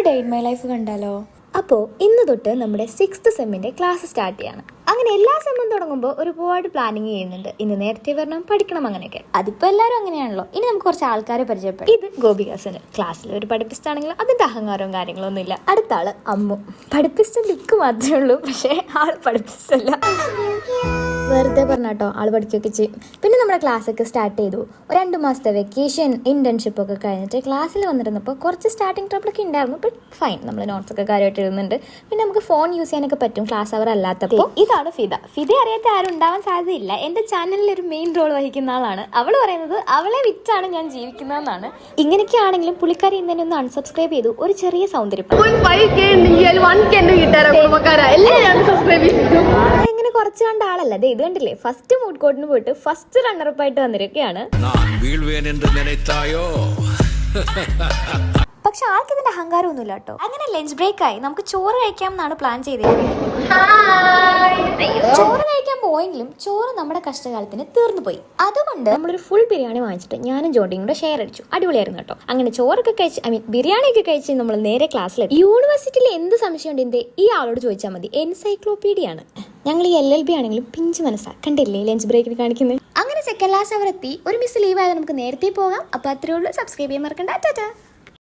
ഒരു day in my life കണ്ടാലോ? അപ്പോൾ ഇന്ന് തൊട്ട് നമ്മുടെ സിക്സ്ത് സെമ്മിന്റെ ക്ലാസ് സ്റ്റാർട്ട് ചെയ്യാണ്. അങ്ങനെ എല്ലാ സെമ്മും തുടങ്ങുമ്പോൾ ഒരുപാട് പ്ലാനിങ് ചെയ്യുന്നുണ്ട്. ഇന്ന് നേരത്തെ വരണം പഠിക്കണം അങ്ങനെയൊക്കെ. അതിപ്പോൾ എല്ലാവരും അങ്ങനെയാണല്ലോ. ഇനി നമുക്ക് കുറച്ച് ആൾക്കാരെ പരിചയപ്പെടാം. ഇത് ഗോപികാസന്. ക്ലാസ്സിൽ ഒരു പഠിപ്പിസ്റ്റാണെങ്കിൽ അതിന്റെ അഹങ്കാരവും കാര്യങ്ങളൊന്നും ഇല്ല അടുത്ത ആൾ അമ്മു. പഠിപ്പിസ്റ്റ് ലുക്ക് മാത്രമേ ഉള്ളൂ പക്ഷേ ആൾ പഠിപ്പിച്ചല്ല വെറുതെ പറഞ്ഞാട്ടോ ആൾ പഠിക്കുകയൊക്കെ ചെയ്യും. പിന്നെ നമ്മുടെ ക്ലാസ്സൊക്കെ സ്റ്റാർട്ട് ചെയ്തു. ഒരു രണ്ട് മാസത്തെ വെക്കേഷൻ ഇന്റേൺഷിപ്പ് ഒക്കെ കഴിഞ്ഞിട്ട് ക്ലാസ്സിൽ വന്നിരുന്നപ്പോൾ കുറച്ച് സ്റ്റാർട്ടിങ് ട്രബിളൊക്കെ ഉണ്ടായിരുന്നു ബട്ട് ഫൈൻ നമ്മൾ നോട്ട്സ് ഒക്കെ കാര്യമായിട്ട് എഴുതുന്നുണ്ട്. പിന്നെ നമുക്ക് ഫോൺ യൂസ് ചെയ്യാനൊക്കെ പറ്റും ക്ലാസ് അവർ അല്ലാത്തപ്പോൾ ഇതാണ് ഫിദ. ഫിദ അറിയാത്ത ആരും ഉണ്ടാവാൻ സാധ്യതയില്ല. എന്റെ ചാനലിൽ ഒരു മെയിൻ റോൾ വഹിക്കുന്ന ആളാണ്. അവൾ പറയുന്നത് അവളെ വിറ്റാണ് ഞാൻ ജീവിക്കുന്നതെന്നാണ്. ഇങ്ങനെയൊക്കെ ആണെങ്കിലും പുള്ളിക്കാരി ഇന്നലെ ഒന്ന് അൺസബ്സ്ക്രൈബ് ചെയ്തു. ഒരു ചെറിയ സൗന്ദര്യം. കുറച്ച് കണ്ട ആളല്ല. അതെ ഇത് കണ്ടില്ലേ? ഫസ്റ്റ് മൂഡ് കോട്ടിന് പോയിട്ട് ഫസ്റ്റ് റണ്ണറപ്പ് ആയിട്ട് വന്നിരിക്കുകയാണ്. പക്ഷെ ആൾക്ക് ഇതിന്റെ അഹങ്കാരമൊന്നുമില്ല കേട്ടോ. അങ്ങനെ ലഞ്ച് ബ്രേക്ക് ആയി. നമുക്ക് ചോറ് കഴിക്കാം എന്നാണ് പ്ലാൻ ചെയ്തത് ചോറ് കഴിക്കാൻ പോയെങ്കിലും ചോറ് നമ്മുടെ കഷ്ടകാലത്തിന് തീർന്നു പോയി. അതുകൊണ്ട് നമ്മളൊരു ഫുൾ ബിരിയാണി വാങ്ങിച്ചിട്ട് ഞാനും ജോണ്ടിയും കൂടെ ഷെയർ അടിച്ചു. അടിപൊളിയായിരുന്നു കേട്ടോ. അങ്ങനെ ചോറൊക്കെ കഴിച്ച് ഐ മീൻ ബിരിയാണിയൊക്കെ കഴിച്ച് നമ്മൾ നേരെ ക്ലാസ്സിലെത്തി യൂണിവേഴ്സിറ്റിയിൽ എന്ത് സംശയമുണ്ടെങ്കിൽ ഈ ആളോട് ചോദിച്ചാൽ മതി. എൻസൈക്ലോപീഡിയ ആണ്. ഞങ്ങൾ ഈ എൽ എൽ ബി ആണെങ്കിലും പിഞ്ച് മനസ്സാ. കണ്ടില്ലേ ലഞ്ച് ബ്രേക്കിന് കാണിക്കുന്നത് അങ്ങനെ സെക്കൻഡ് ക്ലാസ് അവർ എത്തി. ഒരു മിസ് ലീവ് ആയത് നമുക്ക് നേരത്തെ പോകാം. അപ്പോൾ അത്രേ ഉള്ളൂ. സബ്സ്ക്രൈബ് ചെയ്യാൻ മറക്കണ്ട. ടാറ്റാ.